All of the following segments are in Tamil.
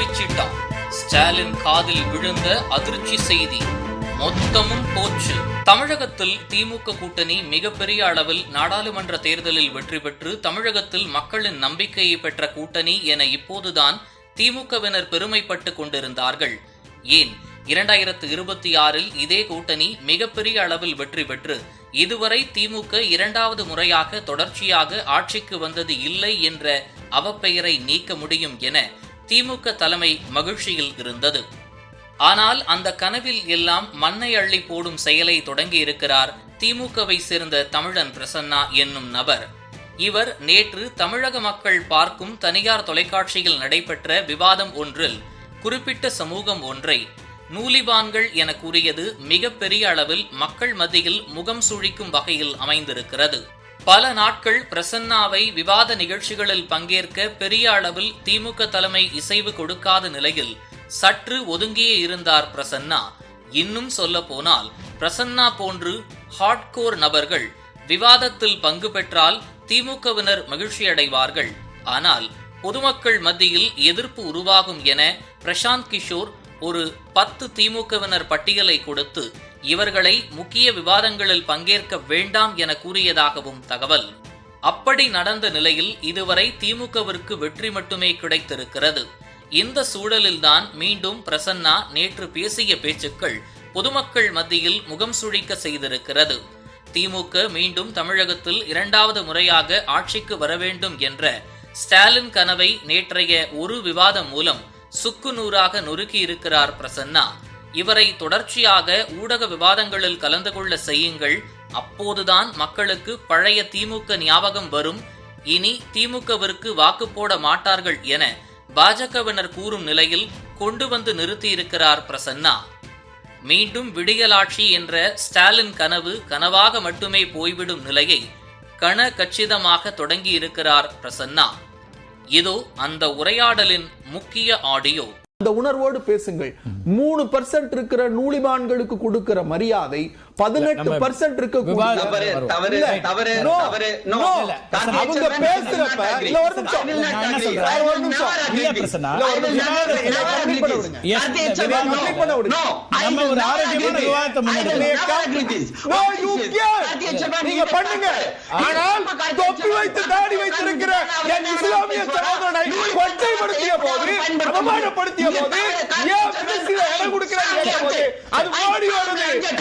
துண்டிச்சிட்டா ஸ்டாலின் காதில் விழுந்த அதிர்ச்சி செய்தி. மொத்தமும் போச்சு. தமிழகத்தில் திமுக கூட்டணி மிகப்பெரிய அளவில் நாடாளுமன்ற தேர்தலில் வெற்றி பெற்று தமிழகத்தில் மக்களின் நம்பிக்கையை பெற்ற கூட்டணி என இப்போதுதான் திமுகவினர் பெருமைப்பட்டு கொண்டிருந்தார்கள். ஏன்? இரண்டாயிரத்து இருபத்தி ஆறில் இதே கூட்டணி மிகப்பெரிய அளவில் வெற்றி பெற்று இதுவரை திமுக இரண்டாவது முறையாக தொடர்ச்சியாக ஆட்சிக்கு வந்தது இல்லை என்ற அவப்பெயரை நீக்க முடியும் என திமுக தலைமை மகிழ்ச்சியில் இருந்தது. ஆனால் அந்த கனவில் எல்லாம் மண்ணை அள்ளி போடும் செயலை தொடங்கி இருக்கிறார் திமுகவை சேர்ந்த தமிழன் பிரசன்னா என்னும் நபர். இவர் நேற்று தமிழக மக்கள் பார்க்கும் தனியார் தொலைக்காட்சியில் நடைபெற்ற விவாதம் ஒன்றில் குறிப்பிட்ட சமூகம் ஒன்றை நூலிபான்கள் என கூறியது மிகப்பெரிய அளவில் மக்கள் மத்தியில் முகம் சுழிக்கும் வகையில் அமைந்திருக்கிறது. பல நாட்கள் பிரசன்னாவை விவாத நிகழ்ச்சிகளில் பங்கேற்க பெரிய அளவில் திமுக தலைமை இசைவு கொடுக்காத நிலையில் சற்று ஒதுங்கியே இருந்தார் பிரசன்னா. இன்னும் சொல்ல போனால் பிரசன்னா போன்று ஹார்ட்கோர் நபர்கள் விவாதத்தில் பங்கு பெற்றால் திமுகவினர் மகிழ்ச்சியடைவார்கள். ஆனால் பொதுமக்கள் மத்தியில் எதிர்ப்பு உருவாகும் என பிரசாந்த் கிஷோர் ஒரு பத்து திமுகவினர் பட்டியலை கொடுத்து இவர்களை முக்கிய விவாதங்களில் பங்கேற்க வேண்டாம் என கூறியதாகவும் தகவல். அப்படி நடந்த நிலையில் இதுவரை திமுகவிற்கு வெற்றி மட்டுமே கிடைத்திருக்கிறது. இந்த சூழலில்தான் மீண்டும் பிரசன்னா நேற்று பேசிய பேச்சுக்கள் பொதுமக்கள் மத்தியில் முகம் சுழிக்க செய்திருக்கிறது. திமுக மீண்டும் தமிழகத்தில் இரண்டாவது முறையாக ஆட்சிக்கு வர வேண்டும் என்ற ஸ்டாலின் கனவை நேற்றைய ஒரு விவாதம் மூலம் சுக்கு நூறாக நொறுக்கியிருக்கிறார் பிரசன்னா. இவரை தொடர்ச்சியாக ஊடக விவாதங்களில் கலந்து கொள்ள செய்யுங்கள். அப்போதுதான் மக்களுக்கு பழைய திமுக ஞாபகம் வரும். இனி திமுகவிற்கு வாக்கு போட மாட்டார்கள் என பாஜகவினர் கூறும் நிலையில் கொண்டு வந்து நிறுத்தியிருக்கிறார் பிரசன்னா. மீண்டும் விடியலாட்சி என்ற ஸ்டாலின் கனவு கனவாக மட்டுமே போய்விடும் நிலையை கன கச்சிதமாக தொடங்கியிருக்கிறார் பிரசன்னா. இதோ அந்த உரையாடலின் முக்கிய ஆடியோ. அந்த உணர்வோடு பேசுங்கள். மூணு பர்சன்ட் இருக்கிற நூலிமான்களுக்கு கொடுக்கிற மரியாதை பதினெட்டு பர்சன்ட் பண்ணுங்க. ஆனால் தொப்பி வைத்து தாடி வைத்திருக்கிற என் இஸ்லாமிய சகோதரனை கொச்சைப்படுத்திய போது அவமானப்படுத்திய போது ஏன் இடம் கொடுக்கிறாங்க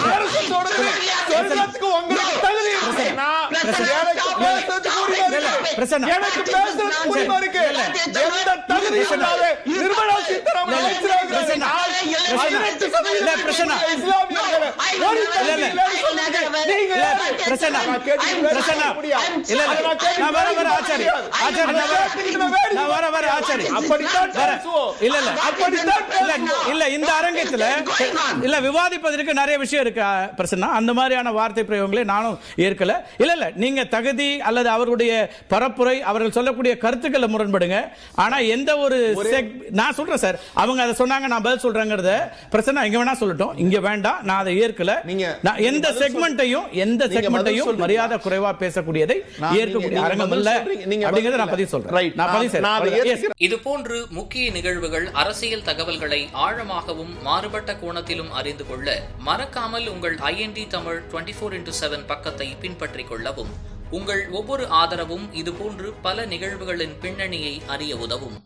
அரசோடது சொல்றதுக்கு உங்களுக்கு தகுதி இருக்குன்னா எனக்கு பேசுறதுக்கு உரிமை இருக்கு எந்த தகுதியும் இல்லாத நிர்மலா சீதாராமன் இஸ்லாமியர்களை இந்த அரங்கத்துல இல்ல விவாதிப்பதற்கு நிறைய விஷயம் இருக்கு பிரசன்னா அந்த மாதிரியான வார்த்தை பிரயோகங்களை நானும் ஏற்கல இல்ல இல்ல. நீங்க தகுதி அல்லது அவருடைய பரப்புரை அவர்கள் சொல்லக்கூடிய கருத்துக்களை முரண்படுங்க ஆனா எந்த ஒரு நான் சொல்றேன் சார். அவங்க அதை சொன்னாங்க நான் பதில் சொல்றேங்கிறத பிரசன்னா இங்க வேணா சொல்லட்டும். இங்க வேண்டாம். நான் அதை ஏற்கல நீங்க- எந்த செக்மெண்ட்டையும் எந்த செக்மெண்ட்டையும்? மரியாதை குறைவா பேசக்கூடியதை ஏற்கக்கூடிய அரங்கம் இல்ல அப்படிங்கறத நான் பதிவு சொல்றேன். நான் பதிவு செய்றேன். ஏத்துக்கிறேன். இதுபோன்று முக்கிய நிகழ்வுகள் அரசியல் தகவல்களை ஆழமாகவும் மாறுபட்ட கோணத்திலும் அறிந்து கொள்ள மறக்காமல் உங்கள் I N D Tamil twenty four into seven பக்கத்தை பின்பற்றிக் கொள்ளவும் உங்கள் ஒவ்வொரு ஆதரவும் இதுபோன்று பல நிகழ்வுகளின் பின்னணியை அறிய உதவும்